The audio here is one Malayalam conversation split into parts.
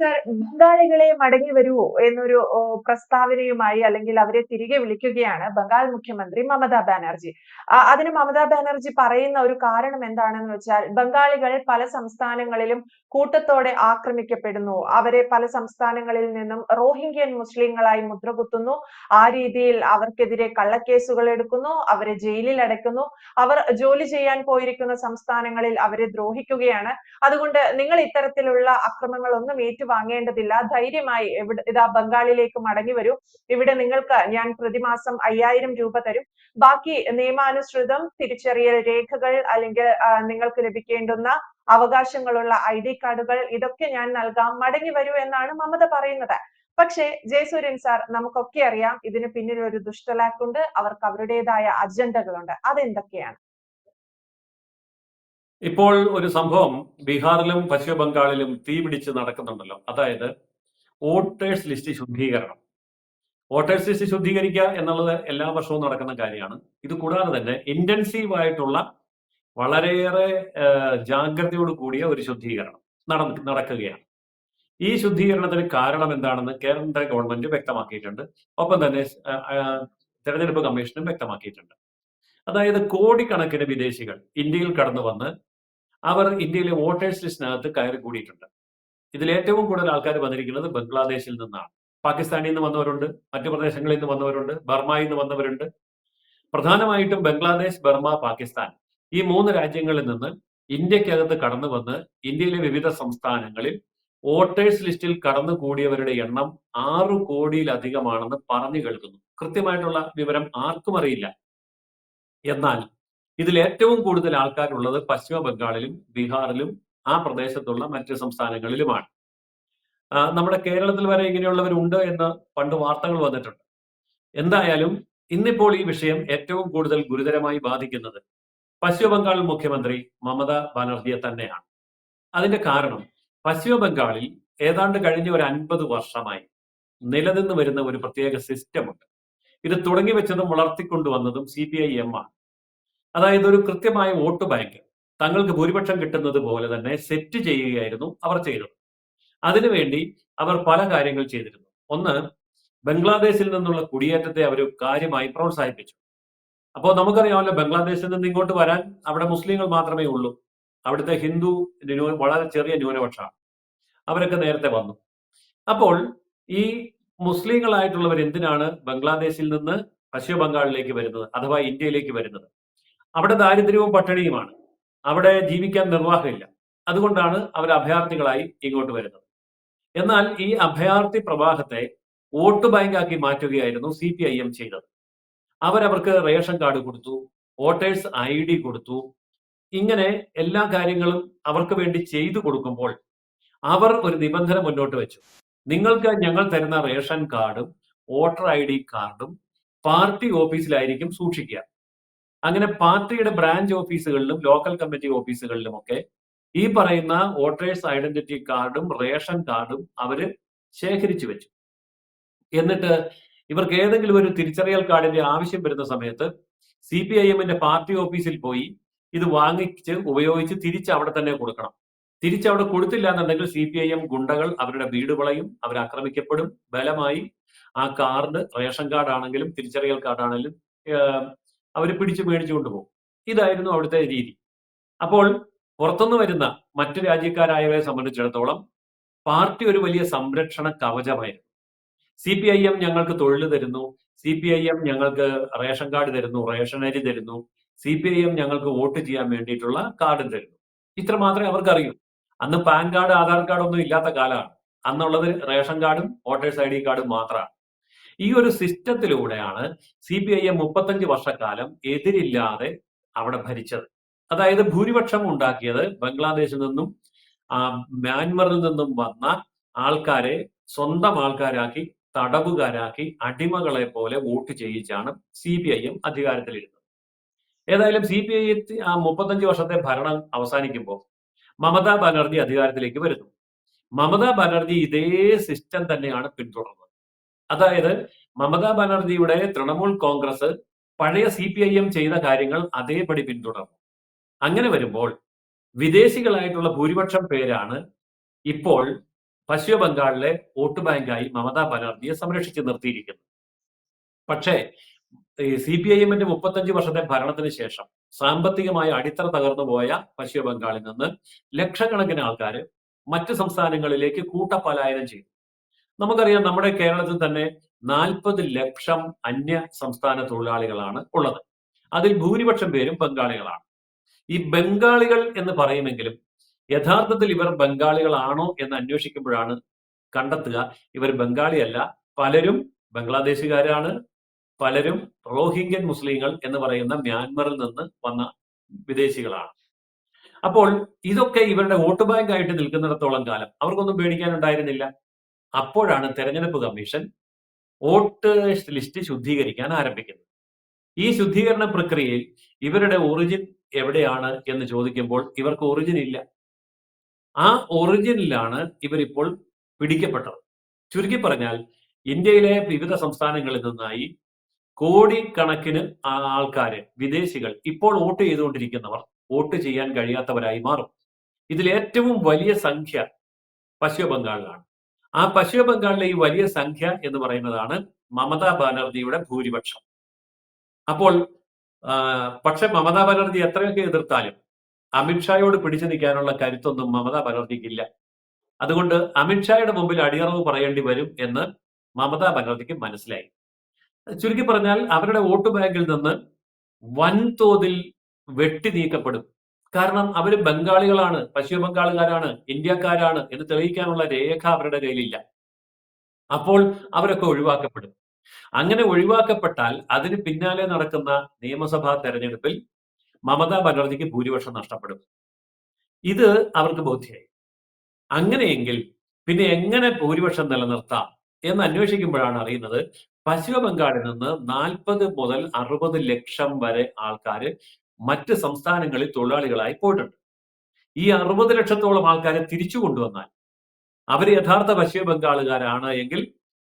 സർ ബംഗാളികളെ മടങ്ങി വരുവോ എന്നൊരു പ്രസ്താവനയുമായി അല്ലെങ്കിൽ അവരെ തിരികെ വിളിക്കുകയാണ് ബംഗാൾ മുഖ്യമന്ത്രി മമതാ ബാനർജി. അതിന് മമതാ ബാനർജി പറയുന്ന ഒരു കാരണം എന്താണെന്ന് വെച്ചാൽ ബംഗാളികൾ പല സംസ്ഥാനങ്ങളിലും കൂട്ടത്തോടെ ആക്രമിക്കപ്പെടുന്നു. അവരെ പല സംസ്ഥാനങ്ങളിൽ നിന്നും റോഹിംഗ്യൻ മുസ്ലിങ്ങളായി മുദ്രകുത്തുന്നു. ആ രീതിയിൽ അവർക്കെതിരെ കള്ളക്കേസുകൾ എടുക്കുന്നു അവരെ ജയിലിൽ അടയ്ക്കുന്നു. അവർ ജോലി ചെയ്യാൻ പോയിരിക്കുന്ന സംസ്ഥാനങ്ങളിൽ അവരെ ദ്രോഹിക്കുകയാണ്. അതുകൊണ്ട് നിങ്ങൾ ഇത്തരത്തിലുള്ള അക്രമങ്ങളൊന്നും ഏറ്റുവാങ്ങേണ്ടതില്ല ധൈര്യമായി എവിടെ ഇതാ ബംഗാളിലേക്ക് മടങ്ങി വരൂ. ഇവിടെ നിങ്ങൾക്ക് ഞാൻ പ്രതിമാസം അയ്യായിരം രൂപ തരും. ബാക്കി നിയമാനുസൃതം തിരിച്ചറിയൽ രേഖകൾ അല്ലെങ്കിൽ നിങ്ങൾക്ക് ലഭിക്കേണ്ടുന്ന അവകാശങ്ങളുള്ള ഐ ഡി കാർഡുകൾ ഇതൊക്കെ ഞാൻ നൽകാം. മടങ്ങി വരൂ എന്നാണ് മമത പറയുന്നത്. പക്ഷേ ജയസൂര്യൻ സാർ നമുക്കൊക്കെ അറിയാം ഇതിന് പിന്നിൽ ഒരു ദുഷ്ടലാക്കുണ്ട് അവർക്ക് അവരുടേതായ അജണ്ടകളുണ്ട്. അതെന്തൊക്കെയാണ്? ഇപ്പോൾ ഒരു സംഭവം ബീഹാറിലും പശ്ചിമ ബംഗാളിലും തീ പിടിച്ച് നടക്കുന്നുണ്ടല്ലോ. അതായത് വോട്ടേഴ്സ് ലിസ്റ്റ് ശുദ്ധീകരണം. വോട്ടേഴ്സ് ലിസ്റ്റ് ശുദ്ധീകരിക്കുക എന്നുള്ളത് എല്ലാ വർഷവും നടക്കുന്ന കാര്യമാണ്. ഇത് കൂടാതെ തന്നെ ഇന്റൻസീവ് ആയിട്ടുള്ള വളരെയേറെ ജാഗ്രതയോട് കൂടിയ ഒരു ശുദ്ധീകരണം നട- നടക്കുകയാണ്. ഈ ശുദ്ധീകരണത്തിന് കാരണം എന്താണെന്ന് കേന്ദ്ര ഗവൺമെന്റ് വ്യക്തമാക്കിയിട്ടുണ്ട്. ഒപ്പം തന്നെ തെരഞ്ഞെടുപ്പ് കമ്മീഷനും വ്യക്തമാക്കിയിട്ടുണ്ട്. അതായത് കോടിക്കണക്കിന് വിദേശികൾ ഇന്ത്യയിൽ കടന്നു വന്ന് അവർ ഇന്ത്യയിലെ വോട്ടേഴ്സ് ലിസ്റ്റിനകത്ത് കയറി കൂടിയിട്ടുണ്ട്. ഇതിൽ ഏറ്റവും കൂടുതൽ ആൾക്കാർ വന്നിരിക്കുന്നത് ബംഗ്ലാദേശിൽ നിന്നാണ്. പാകിസ്ഥാനിൽ നിന്ന് വന്നവരുണ്ട് മറ്റു പ്രദേശങ്ങളിൽ നിന്ന് വന്നവരുണ്ട് ബർമയിൽ നിന്ന് വന്നവരുണ്ട്. പ്രധാനമായിട്ടും ബംഗ്ലാദേശ് ബർമ പാകിസ്ഥാൻ ഈ മൂന്ന് രാജ്യങ്ങളിൽ നിന്ന് ഇന്ത്യക്കകത്ത് കടന്നു വന്ന് ഇന്ത്യയിലെ വിവിധ സംസ്ഥാനങ്ങളിൽ വോട്ടേഴ്സ് ലിസ്റ്റിൽ കടന്നു കൂടിയവരുടെ എണ്ണം ആറു കോടിയിലധികമാണെന്ന് പറഞ്ഞു കേൾക്കുന്നു. കൃത്യമായിട്ടുള്ള വിവരം ആർക്കും അറിയില്ല. എന്നാൽ ഇതിൽ ഏറ്റവും കൂടുതൽ ആൾക്കാരുള്ളത് പശ്ചിമ ബംഗാളിലും ബീഹാറിലും ആ പ്രദേശത്തുള്ള മറ്റ് സംസ്ഥാനങ്ങളിലുമാണ്. നമ്മുടെ കേരളത്തിൽ വരെ ഇങ്ങനെയുള്ളവരുണ്ട് എന്ന് പണ്ട് വാർത്തകൾ വന്നിട്ടുണ്ട്. എന്തായാലും ഇന്നിപ്പോൾ ഈ വിഷയം ഏറ്റവും കൂടുതൽ ഗുരുതരമായി ബാധിക്കുന്നത് പശ്ചിമ ബംഗാൾ മുഖ്യമന്ത്രി മമതാ ബാനർജിയെ തന്നെയാണ്. അതിന്റെ കാരണം പശ്ചിമ ബംഗാളിൽ ഏതാണ്ട് കഴിഞ്ഞ ഒരു അൻപത് വർഷമായി നിലനിന്ന് വരുന്ന ഒരു പ്രത്യേക സിസ്റ്റമുണ്ട് ഇത് തുടങ്ങി വെച്ചതും വളർത്തിക്കൊണ്ടുവന്നതും സി പി ഐ എം ആണ്. അതായത് ഒരു കൃത്യമായ വോട്ട് ബാങ്ക് തങ്ങൾക്ക് ഭൂരിപക്ഷം കിട്ടുന്നത് പോലെ തന്നെ സെറ്റ് ചെയ്യുകയായിരുന്നു അവർ ചെയ്തത്. അതിനുവേണ്ടി അവർ പല കാര്യങ്ങൾ ചെയ്തിരുന്നു. ഒന്ന് ബംഗ്ലാദേശിൽ നിന്നുള്ള കുടിയേറ്റത്തെ അവർ കാര്യമായി പ്രോത്സാഹിപ്പിച്ചു. അപ്പോൾ നമുക്കറിയാമല്ലോ ബംഗ്ലാദേശിൽ നിന്ന് ഇങ്ങോട്ട് വരാൻ അവിടെ മുസ്ലിങ്ങൾ മാത്രമേ ഉള്ളൂ. അവിടുത്തെ ഹിന്ദു വളരെ ചെറിയ ന്യൂനപക്ഷമാണ്. അവരൊക്കെ നേരത്തെ വന്നു. അപ്പോൾ ഈ മുസ്ലിങ്ങളായിട്ടുള്ളവർ എന്തിനാണ് ബംഗ്ലാദേശിൽ നിന്ന് പശ്ചിമ ബംഗാളിലേക്ക് വരുന്നത് അഥവാ ഇന്ത്യയിലേക്ക് വരുന്നത്? അവിടെ ദാരിദ്ര്യവും പട്ടിണിയുമാണ്. അവിടെ ജീവിക്കാൻ നിർവാഹമില്ല. അതുകൊണ്ടാണ് അവർ അഭയാർത്ഥികളായി ഇങ്ങോട്ട് വരുന്നത്. എന്നാൽ ഈ അഭയാർത്ഥി പ്രവാഹത്തെ വോട്ട് ബാങ്കാക്കി മാറ്റുകയായിരുന്നു സി പി ഐ എം ചെയ്തത്. അവരവർക്ക് റേഷൻ കാർഡ് കൊടുത്തു വോട്ടേഴ്സ് ഐ ഡി കൊടുത്തു. ഇങ്ങനെ എല്ലാ കാര്യങ്ങളും അവർക്ക് വേണ്ടി ചെയ്തു കൊടുക്കുമ്പോൾ അവർ ഒരു നിബന്ധന മുന്നോട്ട് വെച്ചു. നിങ്ങൾക്ക് ഞങ്ങൾ തരുന്ന റേഷൻ കാർഡും വോട്ടർ ഐ ഡി കാർഡും പാർട്ടി ഓഫീസിലായിരിക്കും സൂക്ഷിക്കുക. അങ്ങനെ പാർട്ടിയുടെ ബ്രാഞ്ച് ഓഫീസുകളിലും ലോക്കൽ കമ്മിറ്റി ഓഫീസുകളിലും ഒക്കെ ഈ പറയുന്ന വോട്ടേഴ്സ് ഐഡന്റിറ്റി കാർഡും റേഷൻ കാർഡും അവർ ശേഖരിച്ചു വെച്ചു. എന്നിട്ട് ഇവർക്ക് ഏതെങ്കിലും ഒരു തിരിച്ചറിയൽ കാർഡിന്റെ ആവശ്യം വരുന്ന സമയത്ത് സി പി ഐ എമ്മിന്റെ പാർട്ടി ഓഫീസിൽ പോയി ഇത് വാങ്ങിച്ച് ഉപയോഗിച്ച് തിരിച്ച് അവിടെ തന്നെ കൊടുക്കണം. തിരിച്ച് അവിടെ കൊടുത്തില്ല എന്നുണ്ടെങ്കിൽ സി പി ഐ എം ഗുണ്ടകൾ അവരുടെ വീട് വളയും അവർ ആക്രമിക്കപ്പെടും ബലമായി. ആ കാർഡ് റേഷൻ കാർഡ് ആണെങ്കിലും തിരിച്ചറിയൽ കാർഡ് ആണെങ്കിലും അവർ പിടിച്ചു മേടിച്ചു കൊണ്ടുപോകും. ഇതായിരുന്നു അവിടുത്തെ രീതി. അപ്പോൾ പുറത്തുനിന്ന് വരുന്ന മറ്റു രാജ്യക്കാരായവരെ സംബന്ധിച്ചിടത്തോളം പാർട്ടി ഒരു വലിയ സംരക്ഷണ കവചമായിരുന്നു. സി പി ഐ എം ഞങ്ങൾക്ക് തൊഴിൽ തരുന്നു സി പി ഐ എം ഞങ്ങൾക്ക് റേഷൻ കാർഡ് തരുന്നു റേഷൻ അരി തരുന്നു സി പി ഐ എം ഞങ്ങൾക്ക് വോട്ട് ചെയ്യാൻ വേണ്ടിയിട്ടുള്ള കാർഡ് തരുന്നു. ഇത്ര മാത്രമേ അവർക്ക് അറിയൂ അന്ന് പാൻ കാർഡ് ആധാർ കാർഡ് ഒന്നും ഇല്ലാത്ത കാലമാണ്. അന്നുള്ളത് റേഷൻ കാർഡും വോട്ടേഴ്സ് ഐ ഡി കാർഡും മാത്രമാണ് ഈ ഒരു സിസ്റ്റത്തിലൂടെയാണ് സി പി ഐ എം മുപ്പത്തഞ്ച് വർഷക്കാലം എതിരില്ലാതെ അവിടെ ഭരിച്ചത്. അതായത് ഭൂരിപക്ഷം ഉണ്ടാക്കിയത് ബംഗ്ലാദേശിൽ നിന്നും മ്യാൻമറിൽ നിന്നും വന്ന ആൾക്കാരെ സ്വന്തം ആൾക്കാരാക്കി തടവുകാരാക്കി അടിമകളെ പോലെ വോട്ട് ചെയ്യിച്ചാണ് സി പി ഐ എം അധികാരത്തിലിരുന്നത്. ഏതായാലും സി പി ഐ മുപ്പത്തഞ്ച് വർഷത്തെ ഭരണം അവസാനിക്കുമ്പോൾ മമതാ ബാനർജി അധികാരത്തിലേക്ക് വരുന്നു. മമതാ ബാനർജി ഇതേ സിസ്റ്റം തന്നെയാണ് പിന്തുടർന്നത്. അതായത് മമതാ ബാനർജിയുടെ തൃണമൂൽ കോൺഗ്രസ് പഴയ സി പി ഐ എം ചെയ്ത കാര്യങ്ങൾ അതേപടി പിന്തുടർന്നു. അങ്ങനെ വരുമ്പോൾ വിദേശികളായിട്ടുള്ള ഭൂരിപക്ഷം പേരാണ് ഇപ്പോൾ പശ്ചിമ ബംഗാളിലെ വോട്ട് ബാങ്കായി മമതാ ബാനർജിയെ സംരക്ഷിച്ച് നിർത്തിയിരിക്കുന്നത്. പക്ഷേ സി പി ഐ എമ്മിന്റെ മുപ്പത്തഞ്ച് വർഷത്തെ ഭരണത്തിന് ശേഷം സാമ്പത്തികമായ അടിത്തറ തകർന്നു പോയ പശ്ചിമ ബംഗാളിൽ നിന്ന് ലക്ഷക്കണക്കിന് ആൾക്കാർ മറ്റ് സംസ്ഥാനങ്ങളിലേക്ക് കൂട്ടപലായനം ചെയ്തു. നമുക്കറിയാം നമ്മുടെ കേരളത്തിൽ തന്നെ നാൽപ്പത് ലക്ഷം അന്യ സംസ്ഥാന തൊഴിലാളികളാണ് ഉള്ളത്. അതിൽ ഭൂരിപക്ഷം പേരും ബംഗാളികളാണ്. ഈ ബംഗാളികൾ എന്ന് പറയുമെങ്കിലും യഥാർത്ഥത്തിൽ ഇവർ ബംഗാളികളാണോ എന്ന് അന്വേഷിക്കുമ്പോഴാണ് കണ്ടെത്തുക ഇവർ ബംഗാളിയല്ല. പലരും ബംഗ്ലാദേശുകാരാണ് പലരും റോഹിംഗ്യൻ മുസ്ലിങ്ങൾ എന്ന് പറയുന്ന മ്യാൻമറിൽ നിന്ന് വന്ന വിദേശികളാണ്. അപ്പോൾ ഇതൊക്കെ ഇവരുടെ വോട്ട് ബാങ്ക് ആയിട്ട് നിൽക്കുന്നിടത്തോളം കാലം അവർക്കൊന്നും പേടിക്കാനുണ്ടായിരുന്നില്ല. അപ്പോഴാണ് തെരഞ്ഞെടുപ്പ് കമ്മീഷൻ വോട്ട് ലിസ്റ്റ് ശുദ്ധീകരിക്കാൻ ആരംഭിക്കുന്നത്. ഈ ശുദ്ധീകരണ പ്രക്രിയയിൽ ഇവരുടെ ഒറിജിൻ എവിടെയാണ് എന്ന് ചോദിക്കുമ്പോൾ ഇവർക്ക് ഒറിജിൻ ഇല്ല. ആ ഒറിജിനിലാണ് ഇവരിപ്പോൾ പിടിക്കപ്പെട്ടത്. ചുരുക്കി പറഞ്ഞാൽ ഇന്ത്യയിലെ വിവിധ സംസ്ഥാനങ്ങളിൽ നിന്നായി കോടിക്കണക്കിന് ആൾക്കാര് വിദേശികൾ ഇപ്പോൾ വോട്ട് ചെയ്തുകൊണ്ടിരിക്കുന്നവർ വോട്ട് ചെയ്യാൻ കഴിയാത്തവരായി മാറും. ഇതിൽ ഏറ്റവും വലിയ സംഖ്യ പശ്ചിമ ബംഗാളിലാണ് ആ പശ്ചിമ ബംഗാളിലെ ഈ വലിയ സംഖ്യ എന്ന് പറയുന്നതാണ് മമതാ ബാനർജിയുടെ ഭൂരിപക്ഷം. അപ്പോൾ പക്ഷെ മമതാ ബാനർജി എത്രയൊക്കെ എതിർത്താലും അമിത്ഷായോട് പിടിച്ചു നിൽക്കാനുള്ള കരുത്തൊന്നും മമതാ ബാനർജിക്കില്ല. അതുകൊണ്ട് അമിത്ഷായുടെ മുമ്പിൽ അടിയറവ് പറയേണ്ടി വരും എന്ന് മമതാ ബാനർജിക്ക് മനസ്സിലായി. ചുരുക്കി പറഞ്ഞാൽ അവരുടെ വോട്ട് ബാങ്കിൽ നിന്ന് വൻതോതിൽ വെട്ടി നീക്കപ്പെടും. കാരണം അവർ ബംഗാളികളാണ് പശ്ചിമ ബംഗാളുകാരാണ് ഇന്ത്യക്കാരാണ് എന്ന് തെളിയിക്കാനുള്ള രേഖ അവരുടെ കയ്യിലില്ല. അപ്പോൾ അവരൊക്കെ ഒഴിവാക്കപ്പെടും. അങ്ങനെ ഒഴിവാക്കപ്പെട്ടാൽ അതിന് പിന്നാലെ നടക്കുന്ന നിയമസഭാ തെരഞ്ഞെടുപ്പിൽ മമതാ ബാനർജിക്ക് ഭൂരിപക്ഷം നഷ്ടപ്പെടും. ഇത് അവർക്ക് ബോധ്യമായി അങ്ങനെയെങ്കിൽ പിന്നെ എങ്ങനെ ഭൂരിപക്ഷം നിലനിർത്താം എന്ന് അന്വേഷിക്കുമ്പോഴാണ് അറിയുന്നത് പശ്ചിമ ബംഗാളിൽ നിന്ന് നാൽപ്പത് മുതൽ അറുപത് ലക്ഷം വരെ ആൾക്കാർ മറ്റ് സംസ്ഥാനങ്ങളിൽ തൊഴിലാളികളായി പോയിട്ടുണ്ട്. ഈ അറുപത് ലക്ഷത്തോളം ആൾക്കാരെ തിരിച്ചു കൊണ്ടുവന്നാൽ അവർ യഥാർത്ഥ പശ്ചിമ ബംഗാളുകാരാണ് എങ്കിൽ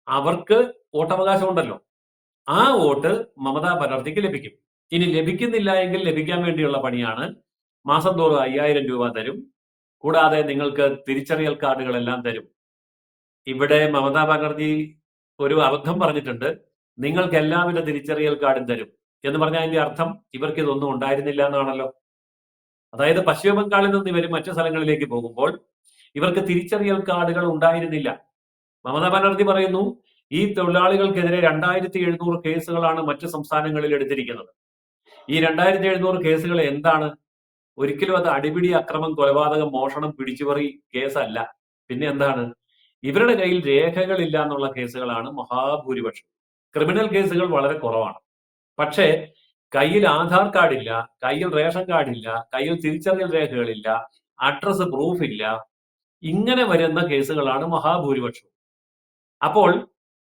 അവർക്ക് വോട്ടവകാശം ഉണ്ടല്ലോ ആ വോട്ട് മമതാ ബാനർജിക്ക് ലഭിക്കും. ഇനി ലഭിക്കുന്നില്ല എങ്കിൽ ലഭിക്കാൻ വേണ്ടിയുള്ള പണിയാണ് മാസം തോറും അയ്യായിരം രൂപ തരും. കൂടാതെ നിങ്ങൾക്ക് തിരിച്ചറിയൽ കാർഡുകളെല്ലാം തരും. ഇവിടെ മമതാ ബാനർജി ഒരു അബദ്ധം പറഞ്ഞിട്ടുണ്ട്. നിങ്ങൾക്ക് എല്ലാവിധ തിരിച്ചറിയൽ കാർഡും തരും. എന്ന് പറഞ്ഞാൽ അതിന്റെ അർത്ഥം ഇവർക്ക് ഇതൊന്നും ഉണ്ടായിരുന്നില്ല എന്നാണല്ലോ. അതായത് പശ്ചിമ ബംഗാളിൽ നിന്ന് ഇവർ മറ്റു സ്ഥലങ്ങളിലേക്ക് പോകുമ്പോൾ ഇവർക്ക് തിരിച്ചറിയൽ കാർഡുകൾ ഉണ്ടായിരുന്നില്ല. മമതാ ബാനർജി പറയുന്നു ഈ തൊഴിലാളികൾക്കെതിരെ രണ്ടായിരത്തി എഴുന്നൂറ് കേസുകളാണ് മറ്റു സംസ്ഥാനങ്ങളിൽ എടുത്തിരിക്കുന്നത്. ഈ രണ്ടായിരത്തി എഴുന്നൂറ് കേസുകൾ എന്താണ്? ഒരിക്കലും അത് അടിപിടി അക്രമം കൊലപാതകം മോഷണം പിടിച്ചുപറി കേസല്ല. പിന്നെ എന്താണ്? ഇവരുടെ കയ്യിൽ രേഖകളില്ല എന്നുള്ള കേസുകളാണ് മഹാഭൂരിപക്ഷം. ക്രിമിനൽ കേസുകൾ വളരെ കുറവാണ്. പക്ഷേ കയ്യിൽ ആധാർ കാർഡില്ല കയ്യിൽ റേഷൻ കാർഡില്ല കയ്യിൽ തിരിച്ചറിയൽ രേഖകളില്ല അഡ്രസ് പ്രൂഫ് ഇല്ല ഇങ്ങനെ വരുന്ന കേസുകളാണ് മഹാഭൂരിപക്ഷം. അപ്പോൾ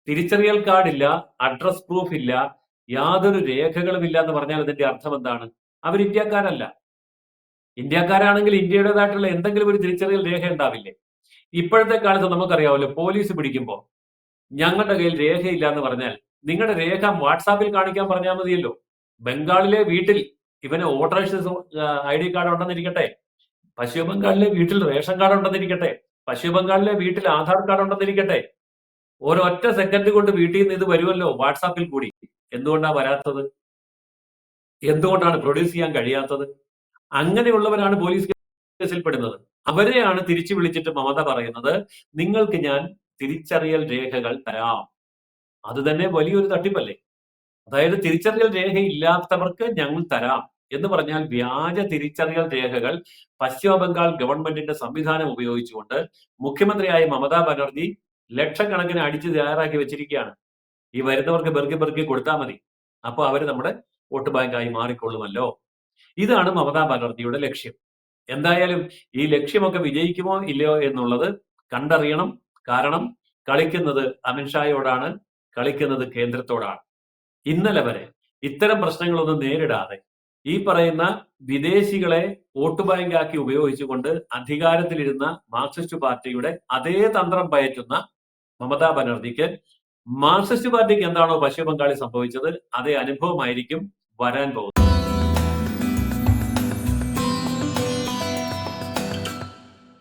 തിരിച്ചറിയൽ കാർഡില്ല അഡ്രസ് പ്രൂഫ് ഇല്ല യാതൊരു രേഖകളും ഇല്ല എന്ന് പറഞ്ഞാൽ അതിന്റെ അർത്ഥം എന്താണ്? അവർ ഇന്ത്യക്കാരല്ല. ഇന്ത്യക്കാരാണെങ്കിൽ ഇന്ത്യയുടേതായിട്ടുള്ള എന്തെങ്കിലും ഒരു തിരിച്ചറിയൽ രേഖ ഉണ്ടാവില്ലേ ഇപ്പോഴത്തെ കാലത്ത് നമുക്കറിയാമല്ലോ പോലീസ് പിടിക്കുമ്പോൾ ഞങ്ങളുടെ കയ്യിൽ രേഖയില്ല എന്ന് പറഞ്ഞാൽ നിങ്ങളുടെ രേഖ വാട്സാപ്പിൽ കാണിക്കാൻ പറഞ്ഞാൽ മതിയല്ലോ. ബംഗാളിലെ വീട്ടിൽ ഇവന് വോട്ടേഴ്സ് ഐ ഡി കാർഡ് ഉണ്ടെന്നിരിക്കട്ടെ പശ്ചിമ ബംഗാളിലെ വീട്ടിൽ റേഷൻ കാർഡ് ഉണ്ടെന്നിരിക്കട്ടെ പശ്ചിമ ബംഗാളിലെ വീട്ടിൽ ആധാർ കാർഡ് ഉണ്ടെന്നിരിക്കട്ടെ ഒരൊറ്റ സെക്കൻഡ് കൊണ്ട് വീട്ടിൽ നിന്ന് ഇത് വരുമല്ലോ വാട്സാപ്പിൽ കൂടി. എന്തുകൊണ്ടാണ് വരാത്തത്? എന്തുകൊണ്ടാണ് പ്രൊഡ്യൂസ് ചെയ്യാൻ കഴിയാത്തത്? അങ്ങനെയുള്ളവരാണ് പോലീസ് കേസിൽ പെടുന്നത്. അവരെയാണ് തിരിച്ചു വിളിച്ചിട്ട് മമത പറയുന്നത് നിങ്ങൾക്ക് ഞാൻ തിരിച്ചറിയൽ രേഖകൾ തരാം. അത് തന്നെ വലിയൊരു തട്ടിപ്പല്ലേ? അതായത് തിരിച്ചറിയൽ രേഖ ഇല്ലാത്തവർക്ക് ഞങ്ങൾ തരാം എന്ന് പറഞ്ഞാൽ വ്യാജ തിരിച്ചറിയൽ രേഖകൾ പശ്ചിമ ബംഗാൾ ഗവൺമെന്റിന്റെ സംവിധാനം ഉപയോഗിച്ചുകൊണ്ട് മുഖ്യമന്ത്രിയായ മമതാ ബാനർജി ലക്ഷക്കണക്കിന് അടിച്ചു തയ്യാറാക്കി വെച്ചിരിക്കുകയാണ്. ഈ വരുന്നവർക്ക് ബെർഗി ബെർഗി കൊടുത്താൽ മതി. അപ്പൊ അവർ നമ്മുടെ വോട്ട് ബാങ്കായി മാറിക്കൊള്ളുമല്ലോ. ഇതാണ് മമതാ ബാനർജിയുടെ ലക്ഷ്യം. എന്തായാലും ഈ ലക്ഷ്യമൊക്കെ വിജയിക്കുമോ ഇല്ലയോ എന്നുള്ളത് കണ്ടറിയണം. കാരണം കളിക്കുന്നത് അമിത്ഷായോടാണ് കളിക്കുന്നത് കേന്ദ്രത്തോടാണ്. ഇന്നലെ വരെ ഇത്തരം പ്രശ്നങ്ങളൊന്നും നേരിടാതെ ഈ പറയുന്ന വിദേശികളെ വോട്ട് ബാങ്കാക്കി ഉപയോഗിച്ചുകൊണ്ട് അധികാരത്തിലിരുന്ന മാർക്സിസ്റ്റ് പാർട്ടിയുടെ അതേ തന്ത്രം പയറ്റുന്ന മമതാ ബാനർജിക്ക് മാർക്സിസ്റ്റ് പാർട്ടിക്ക് എന്താണോ പശ്ചിമ ബംഗാളിൽ സംഭവിച്ചത് അതേ അനുഭവമായിരിക്കും വരാൻ പോകുന്നത്.